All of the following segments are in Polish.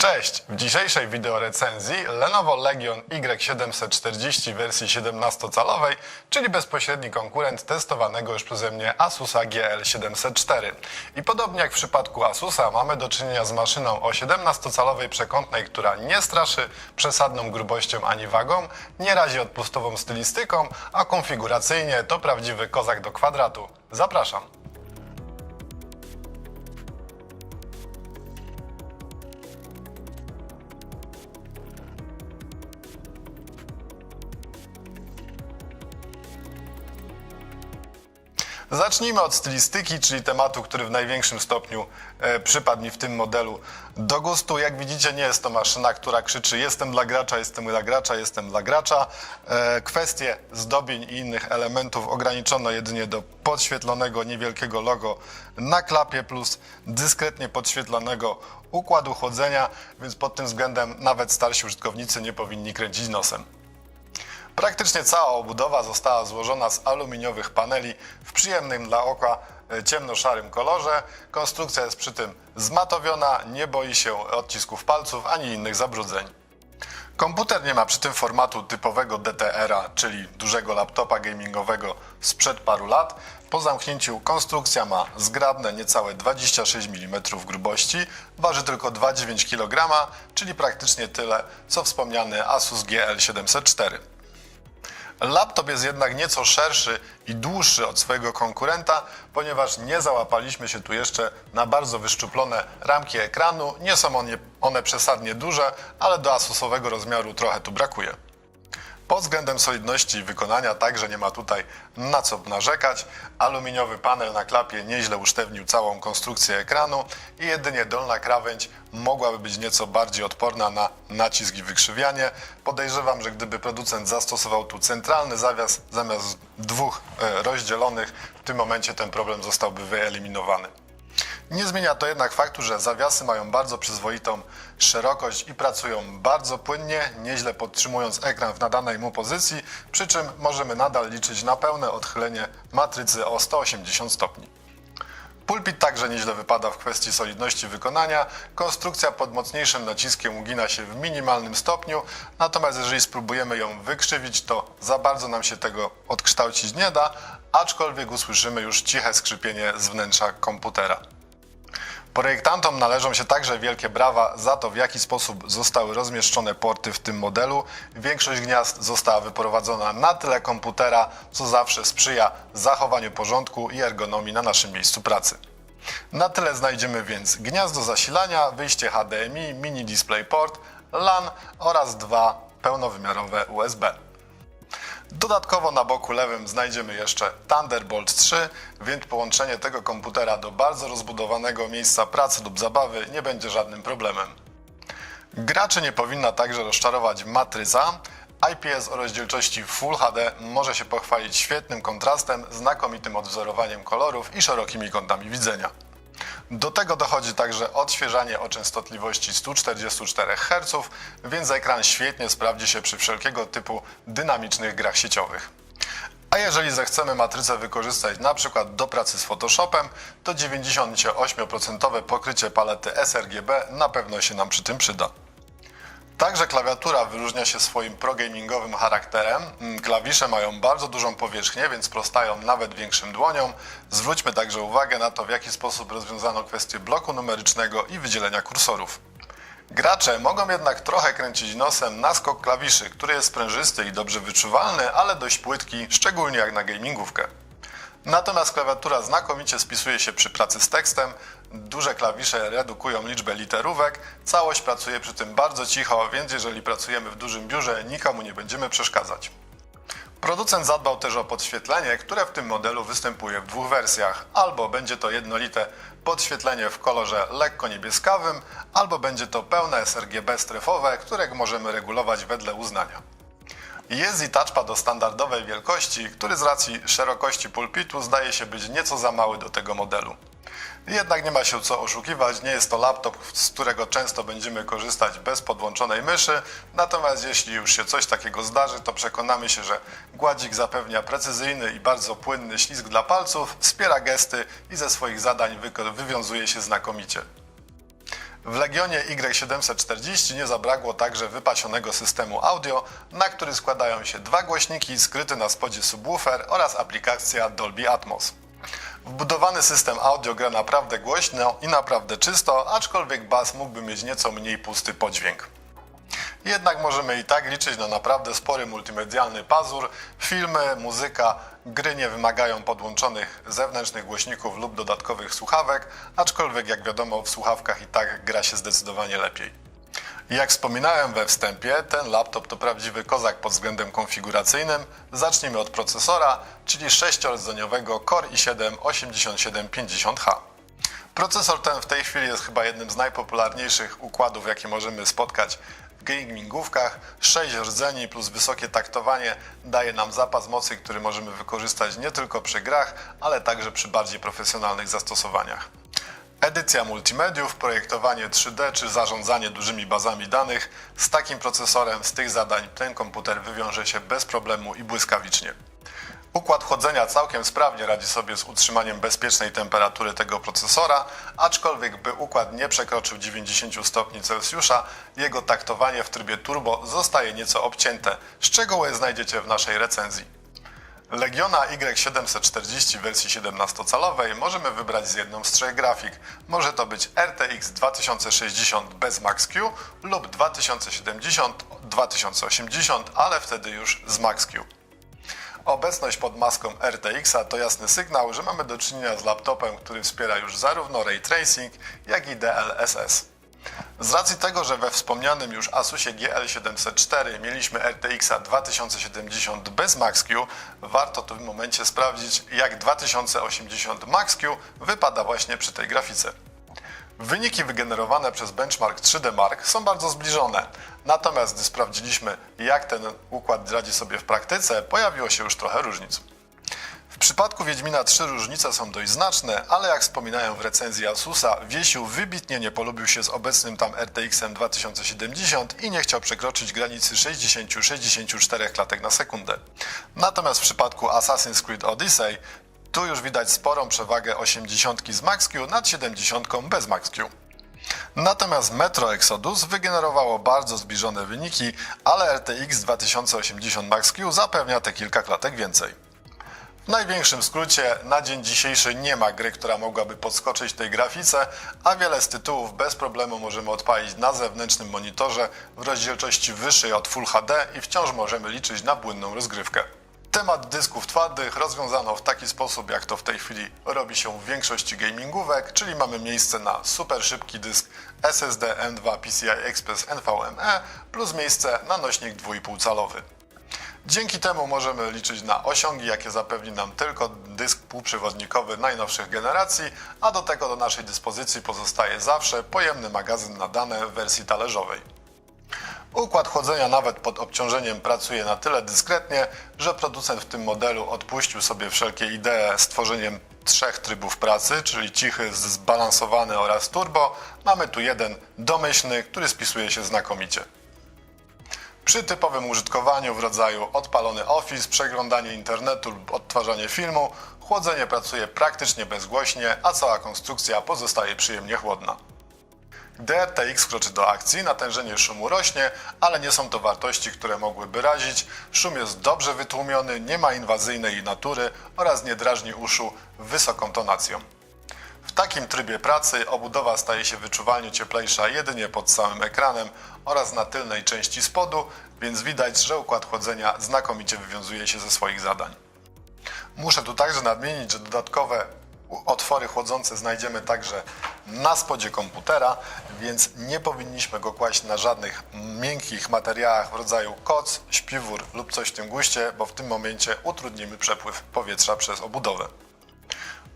Cześć! W dzisiejszej wideorecenzji Lenovo Legion Y740 wersji 17-calowej, czyli bezpośredni konkurent testowanego już przeze mnie Asusa GL704. I podobnie jak w przypadku Asusa mamy do czynienia z maszyną o 17-calowej przekątnej, która nie straszy przesadną grubością ani wagą, nie razi odpustową stylistyką, a konfiguracyjnie to prawdziwy kozak do kwadratu. Zapraszam! Zacznijmy od stylistyki, czyli tematu, który w największym stopniu e, przypadł mi w tym modelu do gustu. Jak widzicie, nie jest to maszyna, która krzyczy jestem dla gracza, jestem dla gracza, jestem dla gracza. E, kwestie zdobień i innych elementów ograniczono jedynie do podświetlonego niewielkiego logo na klapie plus dyskretnie podświetlonego układu chłodzenia, więc pod tym względem nawet starsi użytkownicy nie powinni kręcić nosem. Praktycznie cała obudowa została złożona z aluminiowych paneli w przyjemnym dla oka e, ciemnoszarym kolorze. Konstrukcja jest przy tym zmatowiona, nie boi się odcisków palców ani innych zabrudzeń. Komputer nie ma przy tym formatu typowego DTR-a, czyli dużego laptopa gamingowego sprzed paru lat. Po zamknięciu konstrukcja ma zgrabne niecałe 26 mm grubości, waży tylko 2,9 kg, czyli praktycznie tyle co wspomniany Asus GL704. Laptop jest jednak nieco szerszy i dłuższy od swojego konkurenta, ponieważ nie załapaliśmy się tu jeszcze na bardzo wyszczuplone ramki ekranu. Nie są one, one przesadnie duże, ale do asusowego rozmiaru trochę tu brakuje. Pod względem solidności i wykonania także nie ma tutaj na co narzekać. Aluminiowy panel na klapie nieźle usztywnił całą konstrukcję ekranu i jedynie dolna krawędź mogłaby być nieco bardziej odporna na nacisk i wykrzywianie. Podejrzewam, że gdyby producent zastosował tu centralny zawias zamiast dwóch e, rozdzielonych, w tym momencie ten problem zostałby wyeliminowany. Nie zmienia to jednak faktu, że zawiasy mają bardzo przyzwoitą szerokość i pracują bardzo płynnie, nieźle podtrzymując ekran w nadanej mu pozycji, przy czym możemy nadal liczyć na pełne odchylenie matrycy o 180 stopni. Pulpit także nieźle wypada w kwestii solidności wykonania. Konstrukcja pod mocniejszym naciskiem ugina się w minimalnym stopniu, natomiast jeżeli spróbujemy ją wykrzywić, to za bardzo nam się tego odkształcić nie da, aczkolwiek usłyszymy już ciche skrzypienie z wnętrza komputera. Projektantom należą się także wielkie brawa za to, w jaki sposób zostały rozmieszczone porty w tym modelu. Większość gniazd została wyprowadzona na tyle komputera, co zawsze sprzyja zachowaniu porządku i ergonomii na naszym miejscu pracy. Na tyle znajdziemy więc gniazdo zasilania, wyjście HDMI, mini DisplayPort, LAN oraz dwa pełnowymiarowe USB. Dodatkowo na boku lewym znajdziemy jeszcze Thunderbolt 3, więc połączenie tego komputera do bardzo rozbudowanego miejsca pracy lub zabawy nie będzie żadnym problemem. Graczy nie powinna także rozczarować matryca. IPS o rozdzielczości Full HD może się pochwalić świetnym kontrastem, znakomitym odwzorowaniem kolorów i szerokimi kątami widzenia. Do tego dochodzi także odświeżanie o częstotliwości 144 Hz, więc ekran świetnie sprawdzi się przy wszelkiego typu dynamicznych grach sieciowych. A jeżeli zechcemy matrycę wykorzystać na przykład do pracy z Photoshopem, to 98% pokrycie palety sRGB na pewno się nam przy tym przyda. Także klawiatura wyróżnia się swoim progamingowym charakterem. Mm, Klawisze mają bardzo dużą powierzchnię, więc prostają nawet większym dłoniom. Zwróćmy także uwagę na to, w jaki sposób rozwiązano kwestię bloku numerycznego i wydzielenia kursorów. Gracze mogą jednak trochę kręcić nosem na skok klawiszy, który jest sprężysty i dobrze wyczuwalny, ale dość płytki, szczególnie jak na gamingówkę. Natomiast klawiatura znakomicie spisuje się przy pracy z tekstem, duże klawisze redukują liczbę literówek, całość pracuje przy tym bardzo cicho, więc jeżeli pracujemy w dużym biurze, nikomu nie będziemy przeszkadzać. Producent zadbał też o podświetlenie, które w tym modelu występuje w dwóch wersjach. Albo będzie to jednolite podświetlenie w kolorze lekko niebieskawym, albo będzie to pełne sRGB strefowe, które możemy regulować wedle uznania. Jest i touchpad o standardowej wielkości, który z racji szerokości pulpitu zdaje się być nieco za mały do tego modelu. Jednak nie ma się co oszukiwać, nie jest to laptop, z którego często będziemy korzystać bez podłączonej myszy, natomiast jeśli już się coś takiego zdarzy, to przekonamy się, że gładzik zapewnia precyzyjny i bardzo płynny ślizg dla palców, wspiera gesty i ze swoich zadań wywiązuje się znakomicie. W Legionie Y740 nie zabrakło także wypasionego systemu audio, na który składają się dwa głośniki, skryty na spodzie subwoofer oraz aplikacja Dolby Atmos. Wbudowany system audio gra naprawdę głośno i naprawdę czysto, aczkolwiek bas mógłby mieć nieco mniej pusty podźwięk. Jednak możemy i tak liczyć na naprawdę spory multimedialny pazur. Filmy, muzyka, gry nie wymagają podłączonych zewnętrznych głośników lub dodatkowych słuchawek, aczkolwiek jak wiadomo w słuchawkach i tak gra się zdecydowanie lepiej. Jak wspominałem we wstępie, ten laptop to prawdziwy kozak pod względem konfiguracyjnym. Zacznijmy od procesora, czyli 6-rdzeniowego Core i7 8750H. Procesor ten w tej chwili jest chyba jednym z najpopularniejszych układów, jakie możemy spotkać gamingówkach. 6 rdzeni plus wysokie taktowanie daje nam zapas mocy, który możemy wykorzystać nie tylko przy grach, ale także przy bardziej profesjonalnych zastosowaniach. Edycja multimediów, projektowanie 3D czy zarządzanie dużymi bazami danych. Z takim procesorem z tych zadań ten komputer wywiąże się bez problemu i błyskawicznie. Układ chłodzenia całkiem sprawnie radzi sobie z utrzymaniem bezpiecznej temperatury tego procesora, aczkolwiek by układ nie przekroczył 90 stopni Celsjusza, jego taktowanie w trybie turbo zostaje nieco obcięte. Szczegóły znajdziecie w naszej recenzji. Legiona Y740 w wersji 17-calowej możemy wybrać z jedną z trzech grafik. Może to być RTX 2060 bez Max-Q lub 2070 2080, ale wtedy już z Max-Q. Obecność pod maską RTX-a to jasny sygnał, że mamy do czynienia z laptopem, który wspiera już zarówno ray tracing, jak i DLSS. Z racji tego, że we wspomnianym już Asusie GL704 mieliśmy RTX 2070 bez Max-Q, warto w tym momencie sprawdzić, jak 2080 Max-Q wypada właśnie przy tej grafice. Wyniki wygenerowane przez benchmark 3D Mark są bardzo zbliżone. Natomiast gdy sprawdziliśmy, jak ten układ radzi sobie w praktyce, pojawiło się już trochę różnic. W przypadku Wiedźmina 3 różnice są dość znaczne, ale jak wspominałem w recenzji Asusa, Wiesiu wybitnie nie polubił się z obecnym tam RTX-em 2070 i nie chciał przekroczyć granicy 60-64 klatek na sekundę. Natomiast w przypadku Assassin's Creed Odyssey tu już widać sporą przewagę 80 z Max-Q nad 70 bez Max-Q. Natomiast Metro Exodus wygenerowało bardzo zbliżone wyniki, ale RTX 2080 Max-Q zapewnia te kilka klatek więcej. W największym skrócie, na dzień dzisiejszy nie ma gry, która mogłaby podskoczyć tej grafice, a wiele z tytułów bez problemu możemy odpalić na zewnętrznym monitorze w rozdzielczości wyższej od Full HD i wciąż możemy liczyć na płynną rozgrywkę. Temat dysków twardych rozwiązano w taki sposób, jak to w tej chwili robi się w większości gamingówek, czyli mamy miejsce na super szybki dysk SSD M2 PCI Express NVMe plus miejsce na nośnik 2,5 calowy. Dzięki temu możemy liczyć na osiągi, jakie zapewni nam tylko dysk półprzewodnikowy najnowszych generacji, a do tego do naszej dyspozycji pozostaje zawsze pojemny magazyn na dane w wersji talerzowej. Układ chłodzenia nawet pod obciążeniem pracuje na tyle dyskretnie, że producent w tym modelu odpuścił sobie wszelkie idee z tworzeniem trzech trybów pracy, czyli cichy, zbalansowany oraz turbo. Mamy tu jeden domyślny, który spisuje się znakomicie. Przy typowym użytkowaniu w rodzaju odpalony Office, przeglądanie internetu lub odtwarzanie filmu, chłodzenie pracuje praktycznie bezgłośnie, a cała konstrukcja pozostaje przyjemnie chłodna. Gdy RTX wkroczy do akcji, natężenie szumu rośnie, ale nie są to wartości, które mogłyby razić. Szum jest dobrze wytłumiony, nie ma inwazyjnej natury oraz nie drażni uszu wysoką tonacją. W takim trybie pracy obudowa staje się wyczuwalnie cieplejsza jedynie pod samym ekranem oraz na tylnej części spodu, więc widać, że układ chłodzenia znakomicie wywiązuje się ze swoich zadań. Muszę tu także nadmienić, że dodatkowe otwory chłodzące znajdziemy także na spodzie komputera, więc nie powinniśmy go kłaść na żadnych miękkich materiałach w rodzaju koc, śpiwór lub coś w tym guście, bo w tym momencie utrudnimy przepływ powietrza przez obudowę.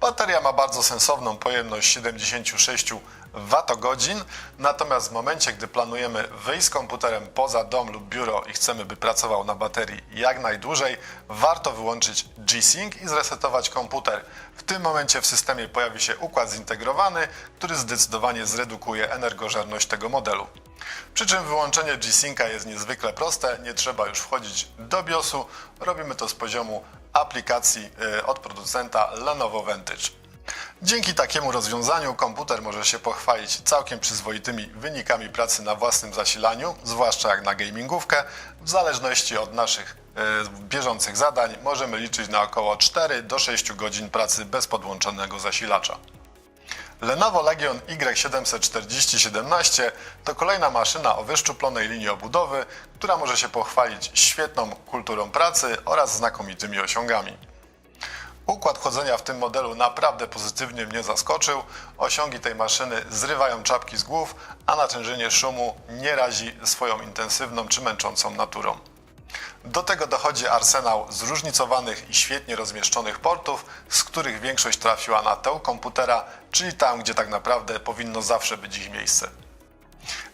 Bateria ma bardzo sensowną pojemność 76 Wh, natomiast w momencie, gdy planujemy wyjść z komputerem poza dom lub biuro i chcemy, by pracował na baterii jak najdłużej, warto wyłączyć G-Sync i zresetować komputer. W tym momencie w systemie pojawi się układ zintegrowany, który zdecydowanie zredukuje energożerność tego modelu. Przy czym wyłączenie G-Synca jest niezwykle proste, nie trzeba już wchodzić do BIOSu, robimy to z poziomu aplikacji y, od producenta Lenovo Vantage. Dzięki takiemu rozwiązaniu komputer może się pochwalić całkiem przyzwoitymi wynikami pracy na własnym zasilaniu, zwłaszcza jak na gamingówkę. W zależności od naszych e, bieżących zadań możemy liczyć na około 4 do 6 godzin pracy bez podłączonego zasilacza. Lenovo Legion Y74017 to kolejna maszyna o wyszczuplonej linii obudowy, która może się pochwalić świetną kulturą pracy oraz znakomitymi osiągami. Układ chodzenia w tym modelu naprawdę pozytywnie mnie zaskoczył. Osiągi tej maszyny zrywają czapki z głów, a natężenie szumu nie razi swoją intensywną czy męczącą naturą. Do tego dochodzi arsenał zróżnicowanych i świetnie rozmieszczonych portów, z których większość trafiła na tył komputera, czyli tam, gdzie tak naprawdę powinno zawsze być ich miejsce.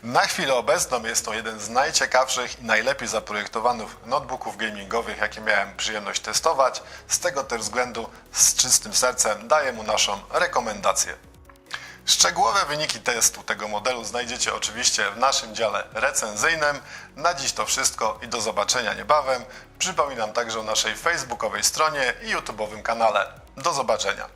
Na chwilę obecną jest to jeden z najciekawszych i najlepiej zaprojektowanych notebooków gamingowych, jakie miałem przyjemność testować. Z tego też względu z czystym sercem daję mu naszą rekomendację. Szczegółowe wyniki testu tego modelu znajdziecie oczywiście w naszym dziale recenzyjnym. Na dziś to wszystko i do zobaczenia niebawem. Przypominam także o naszej facebookowej stronie i YouTube'owym kanale. Do zobaczenia.